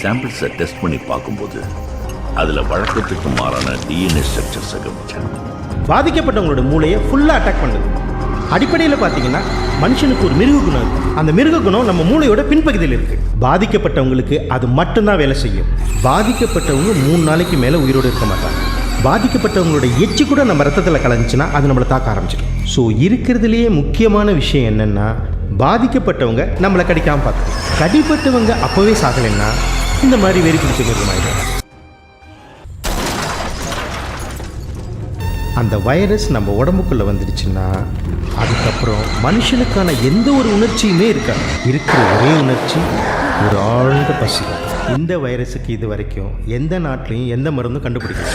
சாம்பிள்ஸை test பண்ணி பார்க்கும்போது அதில் வழக்கத்துக்கு மாறான டிஎன்ஏ ஸ்ட்ரக்சர்ஸை கவனிச்சேன் பாதிக்கப்பட்டவங்களோட மூளையை ஃபுல்லாக அட்டாக் பண்ணுது. அடிப்படையில் பார்த்தீங்கன்னா மனுஷனுக்கு ஒரு மிருக குணம் இருக்கு. அந்த மிருக குணம் நம்ம மூளையோட பின்பகுதியில் இருக்கு. பாதிக்கப்பட்டவங்களுக்கு அது மட்டும்தான் வேலை செய்யும். பாதிக்கப்பட்டவங்க மூணு நாளைக்கு மேலே உயிரோடு இருக்க மாட்டாங்க. பாதிக்கப்பட்டவங்களோட எச்சு கூட நம்ம ரத்தத்தில் கலந்துச்சுன்னா அது நம்மளை தாக்க ஆரம்பிச்சிடும். ஸோ இருக்கிறதுலேயே முக்கியமான விஷயம் என்னென்னா பாதிக்கப்பட்டவங்க நம்மளை கடிக்காமல் பார்த்து கடிப்பட்டவங்க அப்போவே சாகலைன்னா இந்த மாதிரி வெறி பிடிச்ச மிருகமாயிடும் அந்த வைரஸ் நம்ம உடம்புக்குள்ளே வந்துடுச்சுன்னா அதுக்கப்புறம் மனுஷனுக்கான எந்த ஒரு உணர்ச்சியுமே இருக்காது. இருக்கிற ஒரே உணர்ச்சி ஒரு ஆழ்ந்த பசி. இந்த வைரஸுக்கு இது வரைக்கும் எந்த நாட்டிலையும் எந்த மருந்தும் கண்டுபிடிக்கல.